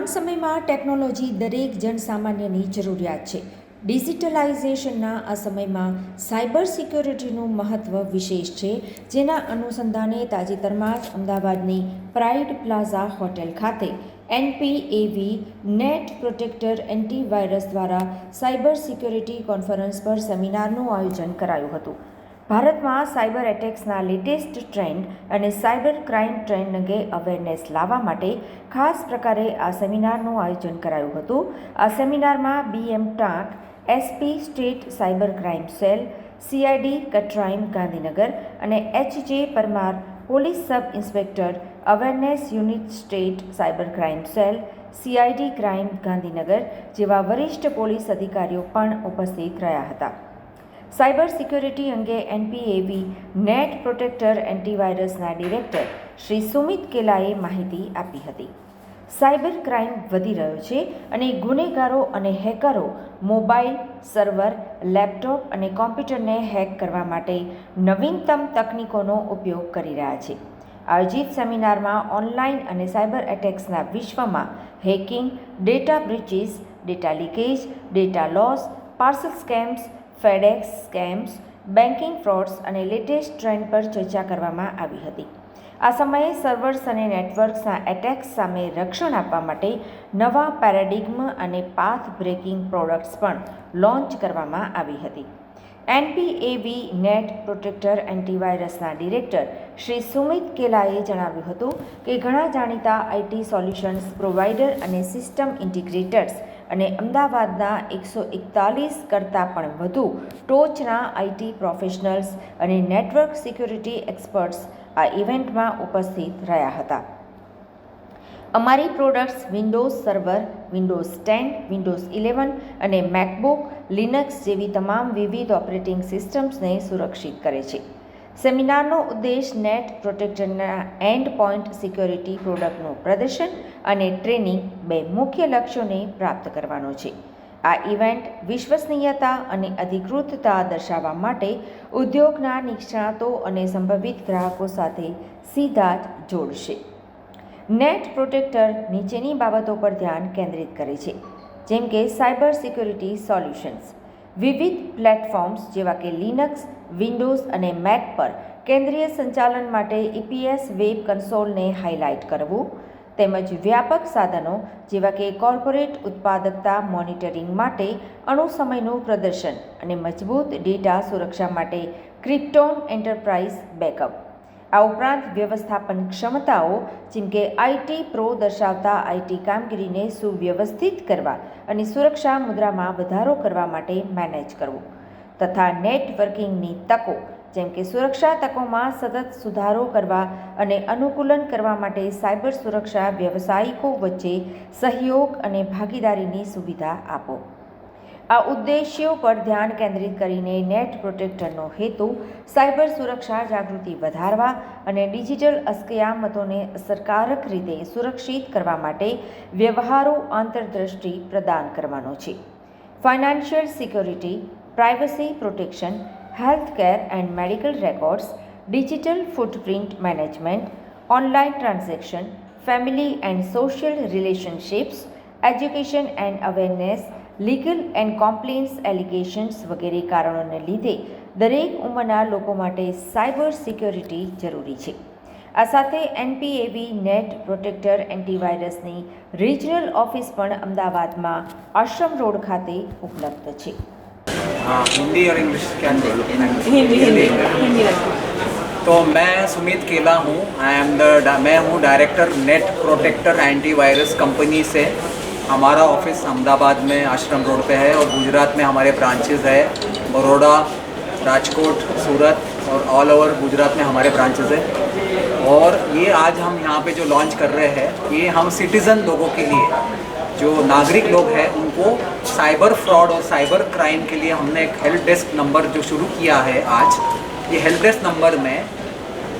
વર્તમાન સમયમાં ટેકનોલોજી દરેક જનસામાન્યની જરૂરિયાત છે. ડિજિટલાઇઝેશનના આ સમયમાં સાયબર સિક્યોરિટીનું મહત્ત્વ વિશેષ છે. જેના અનુસંધાને તાજેતરમાં જ અમદાવાદની પ્રાઇડ પ્લાઝા હોટેલ ખાતે એનપીએવી નેટ પ્રોટેક્ટર એન્ટીવાયરસ દ્વારા સાયબર સિક્યોરિટી કોન્ફરન્સ પર સેમિનારનું આયોજન કરાયું હતું. ભારતમાં સાયબર એટેક્સના લેટેસ્ટ ટ્રેન્ડ અને સાયબર ક્રાઇમ ટ્રેન્ડ અંગે અવેરનેસ લાવવા માટે ખાસ પ્રકારે આ સેમિનારનું આયોજન કરાયું હતું. આ સેમિનારમાં BM Tank SP state cyber crime cell CID crime Gandhinagar અને HJ Parmar police sub inspector awareness unit state cyber crime cell CID crime Gandhinagar જેવા વરિષ્ઠ પોલીસ અધિકારીઓ પણ ઉપસ્થિત રહ્યા હતા. સાયબર સિક્યોરિટી અંગે એનપીએવી નેટ પ્રોટેક્ટર એન્ટીવાયરસના ડિરેક્ટર શ્રી સુમિત કેલાએ માહિતી આપી હતી. સાયબર ક્રાઇમ વધી રહ્યો છે અને ગુનેગારો અને હેકરો મોબાઈલ સર્વર, લેપટોપ અને કોમ્પ્યુટરને હેક કરવા માટે નવીનતમ તકનીકોનો ઉપયોગ કરી રહ્યા છે. આયોજિત સેમિનારમાં ઓનલાઈન અને સાયબર એટેક્સના વિશ્વમાં hacking, data breaches, data leakage, data loss, parcel scams FedEx scams banking frauds અને લેટેસ્ટ ટ્રેન્ડ પર ચર્ચા કરવામાં આવી હતી. આ સમયે સર્વર્સ અને નેટવર્ક્સના એટેક્સ સામે રક્ષણ આપવા માટે નવા પેરાડિગ્મ અને પાથ બ્રેકિંગ પ્રોડક્ટ્સ પણ લોન્ચ કરવામાં આવી હતી. એનપીએવી નેટ પ્રોટેક્ટર એન્ટીવાયરસના ડિરેક્ટર શ્રી સુમિત કેલાએ જણાવ્યું હતું કે ઘણા જાણીતા આઈટી સોલ્યુશન્સ પ્રોવાઈડર અને સિસ્ટમ ઇન્ટિગ્રેટર્સ અને અમદાવાદના એકસો એકતાલીસ કરતાં પણ વધુ ટોચના આઈટી પ્રોફેશનલ્સ અને નેટવર્ક સિક્યુરિટી એક્સપર્ટ્સ આ ઇવેન્ટમાં ઉપસ્થિત રહ્યા હતા. અમારી products Windows server, Windows ten, Windows eleven અને મેકબુક લિનક્સ જેવી તમામ વિવિધ ઓપરેટિંગ સિસ્ટમ્સને સુરક્ષિત કરે છે. સેમિનારનો ઉદ્દેશ નેટ પ્રોટેક્ટરના એન્ડ પોઈન્ટ સિક્યોરિટી પ્રોડક્ટનું પ્રદર્શન અને ટ્રેનિંગ બે મુખ્ય લક્ષ્યોને પ્રાપ્ત કરવાનો છે. આ ઇવેન્ટ વિશ્વસનીયતા અને અધિકૃતતા દર્શાવવા માટે ઉદ્યોગના નિષ્ણાતો અને સંભવિત ગ્રાહકો સાથે સીધા જ જોડશે. નેટ પ્રોટેક્ટર નીચેની બાબતો પર ધ્યાન કેન્દ્રિત કરે છે. જેમ કે સાયબર સિક્યોરિટી સોલ્યુશન્સ. વિવિધ પ્લેટફોર્મ્સ જેવા કે લિનક્સ વિન્ડોઝ અને મેક પર કેન્દ્રીય સંચાલન માટે ઇપીએસ વેબ કન્સોલને હાઇલાઇટ કરવું, તેમજ વ્યાપક સાધનો જેવા કે કોર્પોરેટ ઉત્પાદકતા મોનિટરિંગ માટે અણુ સમયનું પ્રદર્શન અને મજબૂત ડેટા સુરક્ષા માટે ક્રિપ્ટોન એન્ટરપ્રાઇઝ બેકઅપ. આ ઉપરાંત વ્યવસ્થાપન ક્ષમતાઓ, જેમ કે આઈટી પ્રો દર્શાવતા આઈટી કામગીરીને સુવ્યવસ્થિત કરવા અને સુરક્ષા મુદ્રામાં વધારો કરવા માટે મેનેજ કરવું, તથા નેટવર્કિંગની તકો, જેમ કે સુરક્ષા તકોમાં સતત સુધારો કરવા અને અનુકૂલન કરવા માટે સાયબર સુરક્ષા વ્યવસાયિકો વચ્ચે સહયોગ અને ભાગીદારીની સુવિધા આપો. આ ઉદ્દેશ્યો પર ધ્યાન કેન્દ્રિત કરીને નેટ પ્રોટેક્ટરનો હેતુ સાયબર સુરક્ષા જાગૃતિ વધારવા અને ડિજિટલ અસ્કયામતોને અસરકારક રીતે સુરક્ષિત કરવા માટે વ્યવહારો આંતરદ્રષ્ટિ પ્રદાન કરવાનો છે. Financial security privacy protection health care and medical records digital footprint management online transaction family and social relationships education and awareness legal and compliance allegations વગેરે કારણોને લીધે દરેક ઉંમરના લોકો માટે સાયબર સિક્યોરિટી જરૂરી છે આ સાથે એનપીએવી નેટ પ્રોટેક્ટર એન્ટીવાયરસની રિજનલ ઓફિસ પણ અમદાવાદમાં આશ્રમ રોડ ખાતે ઉપલબ્ધ છે हाँ हिंदी और इंग्लिश क्या हिंदी हिंदी हिंदी तो मैं सुमित केला हूँ आई एम द मैं हूँ director net protector antivirus company से हमारा ऑफ़िस अहमदाबाद में आश्रम रोड पे है और गुजरात में हमारे ब्रांचेस है। बड़ोड़ा राजकोट, सूरत और ऑल ओवर गुजरात में हमारे ब्रांचेस है। और ये आज हम यहाँ पे जो लॉन्च कर रहे हैं, ये हम सिटीज़न लोगों के लिए, जो नागरिक लोग हैं, उनको साइबर फ्रॉड और साइबर क्राइम के लिए हमने एक हेल्प डेस्क नंबर जो शुरू किया है आज, ये हेल्प डेस्क नंबर में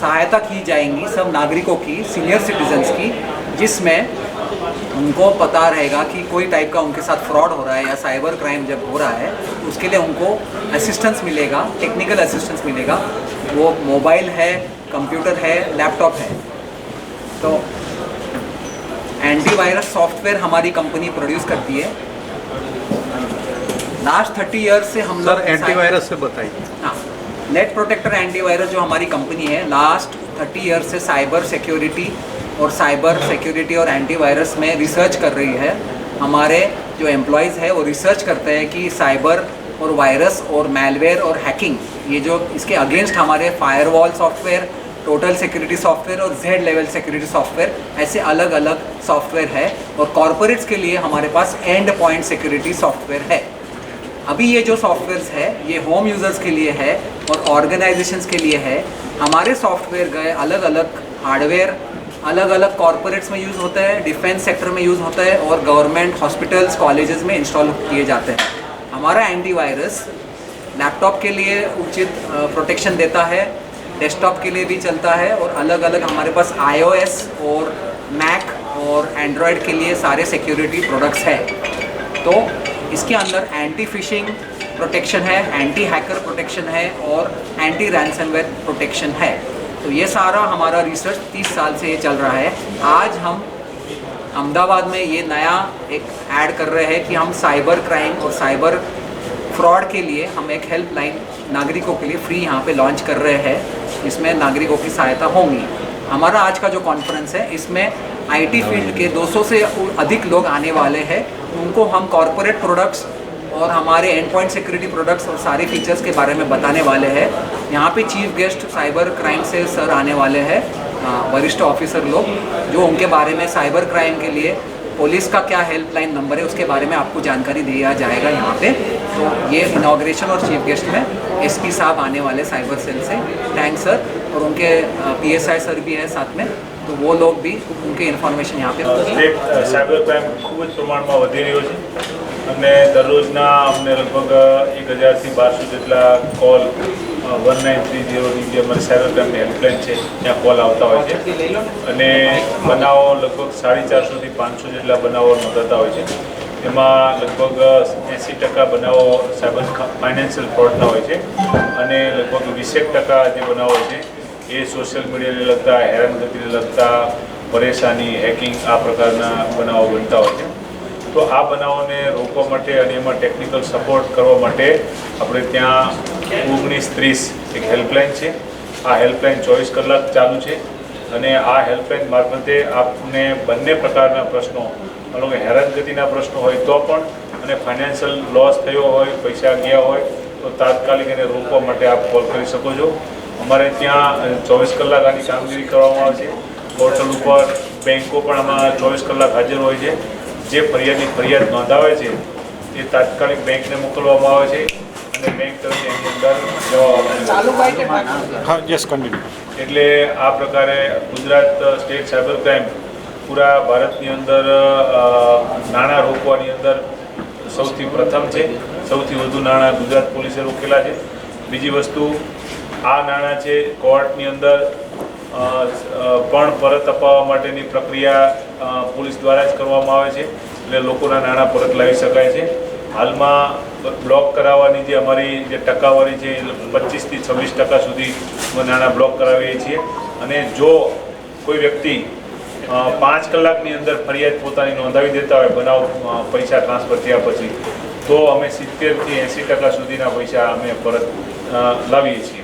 सहायता की जाएँगी सब नागरिकों की सीनियर सिटीजन्स की, जिसमें उनको पता रहेगा कि कोई टाइप का उनके साथ फ्रॉड हो रहा है या साइबर क्राइम जब हो रहा है तो उसके लिए उनको असिस्टेंस मिलेगा टेक्निकल असिस्टेंस मिलेगा। वो मोबाइल है कंप्यूटर है लैपटॉप है। तो एंटीवायरस सॉफ्टवेयर हमारी कंपनी प्रोड्यूस करती है। लास्ट थर्टी ईयर्स से हम सर लोग एंटीवायरस से बताइए। हाँ। नेट प्रोटेक्टर एंटीवायरस जो हमारी कंपनी है लास्ट थर्टी ईयर से साइबर सिक्योरिटी और साइबर सिक्योरिटी और एंटीवायरस में रिसर्च कर रही है। हमारे जो एम्प्लॉयज़ है वो रिसर्च करते हैं कि साइबर और वायरस और मेलवेयर और हैकिंग, ये जो इसके अगेंस्ट हमारे firewall software, total security software और जेड लेवल सिक्योरिटी सॉफ्टवेयर, ऐसे अलग अलग सॉफ्टवेयर है और कॉरपोरेट्स के लिए हमारे पास एंड पॉइंट सिक्योरिटी सॉफ्टवेयर है। अभी ये जो सॉफ्टवेयर्स है, ये होम यूज़र्स के लिए है और ऑर्गेनाइजेशंस के लिए है। हमारे सॉफ्टवेयर गए अलग अलग हार्डवेयर अलग अलग कॉरपोरेट्स में यूज़ होता है डिफेंस सेक्टर में यूज़ होता है और गवर्नमेंट हॉस्पिटल्स कॉलेजेस में इंस्टॉल किए जाते हैं। हमारा एंटीवायरस लैपटॉप के लिए उचित प्रोटेक्शन देता है डेस्कटॉप के लिए भी चलता है और अलग अलग हमारे पास iOS और मैक और एंड्रॉयड के लिए सारे सिक्योरिटी प्रोडक्ट्स हैं। तो इसके अंदर एंटी फिशिंग प्रोटेक्शन है एंटी हैकर प्रोटेक्शन है और एंटी रैंसमवेयर प्रोटेक्शन है। तो ये सारा हमारा रिसर्च 30 साल से ये चल रहा है। आज हम अहमदाबाद में ये नया एक ऐड कर रहे हैं कि हम साइबर क्राइम और साइबर फ्रॉड के लिए हम एक हेल्पलाइन नागरिकों के लिए फ्री यहाँ पे लॉन्च कर रहे हैं इसमें नागरिकों की सहायता होंगी। हमारा आज का जो कॉन्फ्रेंस है, इसमें आईटी फ़ील्ड के 200 से अधिक लोग आने वाले हैं। उनको हम कॉरपोरेट प्रोडक्ट्स और हमारे एंड पॉइंट सिक्योरिटी प्रोडक्ट्स और सारे फीचर्स के बारे में बताने वाले हैं यहाँ पे चीफ गेस्ट साइबर क्राइम से सर आने वाले हैं आ, वरिष्ठ ऑफिसर लोग जो उनके बारे में साइबर क्राइम के लिए पुलिस का क्या हेल्पलाइन नंबर है उसके बारे में आपको जानकारी दिया जाएगा यहाँ पे तो ये इनाग्रेशन और चीफ गेस्ट में एसपी साहब आने वाले साइबर सेल से थैंक्स सर और उनके पीएसआई सर भी है साथ में तो वो लोग भी उनके इन्फॉर्मेशन यहाँ पे સ્ટેટ સાયબર ક્રાઇમ ખૂબ જ પ્રમાણમાં વધી રહ્યો છે અને દરરોજના અમને લગભગ એક હજારથી બારસો જેટલા કોલ વન નાઇન થ્રી ઝીરોની જે અમારી સાયબર ક્રાઇમની હેલ્પલાઇન છે, ત્યાં કોલ આવતા હોય છે. અને બનાવો લગભગ સાડી ચારસોથી પાંચસો જેટલા બનાવો નોંધાતા હોય છે. એમાં લગભગ એંસી ટકા બનાવો સાયબર ફાઇનાન્શિયલ ફ્રોડના હોય છે અને લગભગ વીસેક ટકા જે બનાવો છે, એ સોશિયલ મીડિયાને લગતા, હેરાનગતિને લગતા, પરેશાની હેકિંગ આ પ્રકારના બનાવો બનતા હોય છે. તો આ બનાવોને રોકવા માટે અને એમાં ટેકનિકલ સપોર્ટ કરવા માટે આપણે ત્યાં ઓગણીસ ત્રીસ એક હેલ્પલાઇન છે. આ હેલ્પલાઇન ચોવીસ કલાક ચાલુ છે અને આ હેલ્પલાઇન મારફતે આપને બંને પ્રકારના પ્રશ્નો કે હેરાનગતિના પ્રશ્નો હોય તો પણ અને ફાઇનાન્શિયલ લોસ થયો હોય, પૈસા ગયા હોય, તો તાત્કાલિક એને રોકવા માટે આપ કોલ કરી શકો છો. અમારે ત્યાં ચોવીસ કલાક આની કામગીરી કરવામાં આવે છે. પોર્ટલ ઉપર બેંકો પણ આમાં ચોવીસ કલાક હાજર હોય છે. જે ફરિયાદની ફરિયાદ નોંધાવે છે તે તાત્કાલિક બેંકને મોકલવામાં આવે છે અને બેંક તરફથી એની અંદર જવાબ એટલે આ પ્રકારે ગુજરાત સ્ટેટ સાયબર ક્રાઇમ પૂરા ભારતની અંદર નાણાં રોકવાની અંદર સૌથી પ્રથમ છે. સૌથી વધુ નાણાં ગુજરાત પોલીસે રોકેલા છે. બીજી વસ્તુ આ નાણાં છે કોર્ટની અંદર પણ પરત અપાવવા માટેની પ્રક્રિયા પોલીસ દ્વારા જ કરવામાં આવે છે. એટલે લોકોના નાણાં પરત લાવી શકાય છે. હાલમાં બ્લોક કરાવવાની જે અમારી જે ટકાવારી છે એ પચીસથી છવ્વીસ ટકા સુધી નાણાં બ્લોક કરાવીએ છીએ. અને જો કોઈ વ્યક્તિ પાંચ કલાકની અંદર ફરિયાદ પોતાની નોંધાવી દેતા હોય, બનાવ પૈસા ટ્રાન્સફર થયા પછી, તો અમે સિત્તેરથી એંસી ટકા સુધીના પૈસા અમે પરત લાવીએ છીએ.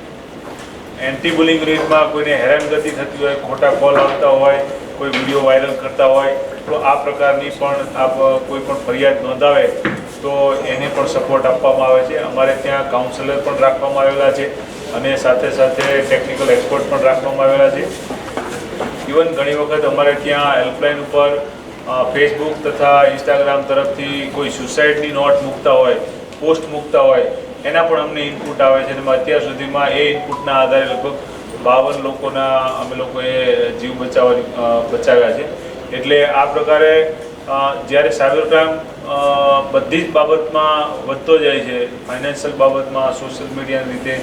એન્ટી બુલિંગ રેટમાં કોઈને હેરાનગતિ થતી હોય, ખોટા કોલ આવતા હોય, કોઈ વીડિયો વાયરલ કરતા હોય, તો આ પ્રકારની પણ આપ કોઈ પણ ફરિયાદ નોંધાવે, તો એને પણ સપોર્ટ આપવામાં આવે છે. અમારે ત્યાં કાઉન્સેલર પણ રાખવામાં આવેલા છે અને સાથે સાથે ટેકનિકલ એક્સપર્ટ પણ રાખવામાં આવેલા છે. ઇવન ઘણી વખત અમારે ત્યાં હેલ્પલાઇન ઉપર ફેસબુક તથા ઇન્સ્ટાગ્રામ તરફથી કોઈ સુસાઇડની નોટ મૂકતા હોય પોસ્ટ મૂકતા હોય એના પણ અમને ઇનપુટ આવે છે અને અત્યાર સુધીમાં એ ઇનપુટના આધારે લગભગ બાવન લોકોના અમે લોકોએ જીવ બચાવવાની બચાવ્યા છે. એટલે આ પ્રકારે જ્યારે સાયબર ક્રાઇમ બધી જ બાબતમાં વધતો જાય છે, ફાઇનાન્શિયલ બાબતમાં, સોશિયલ મીડિયાની રીતે,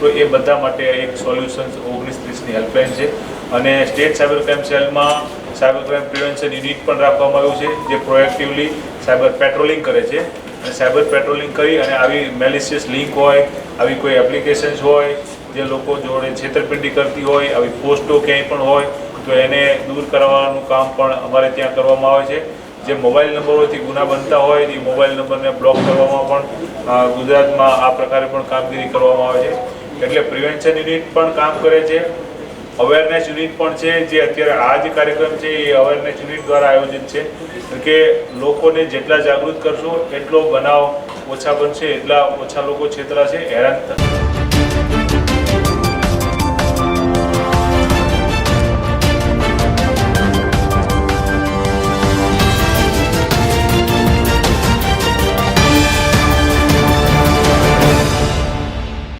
તો એ બધા માટે એક સોલ્યુશન ઓગણીસ ત્રીસની હેલ્પલાઇન છે. અને સ્ટેટ સાયબર ક્રાઇમ સેલમાં સાયબર ક્રાઇમ પ્રિવેન્શન યુનિટ પણ રાખવામાં આવ્યું છે, જે પ્રોએક્ટિવલી સાયબર પેટ્રોલિંગ કરે છે. સાયબર પેટ્રોલિંગ કરી અને આવી મેલિશિયસ લિંક હોય, આવી કોઈ એપ્લિકેશન્સ હોય, જે લોકો જોડે છેતરપિંડી કરતી હોય, આવી પોસ્ટો ક્યાંય પણ હોય, તો એને દૂર કરવાનું કામ પણ અમારે ત્યાં કરવામાં આવે છે. જે મોબાઈલ નંબરોથી ગુના બનતા હોય, એ મોબાઈલ નંબરને બ્લોક કરવામાં પણ ગુજરાતમાં આ પ્રકારે પણ કામગીરી કરવામાં આવે છે. એટલે પ્રિવેન્શન યુનિટ પણ કામ કરે છે. અવેરનેસ યુનિટ પણ છે, જે અત્યારે આ જે કાર્યક્રમ છે, એ અવેરનેસ યુનિટ દ્વારા આયોજિત છે. કે લોકોને જેટલા જાગૃત કરશો, એટલો બનાવ ઓછા બનશે, એટલા ઓછા લોકો છેતરાશે, હેરાન થશે.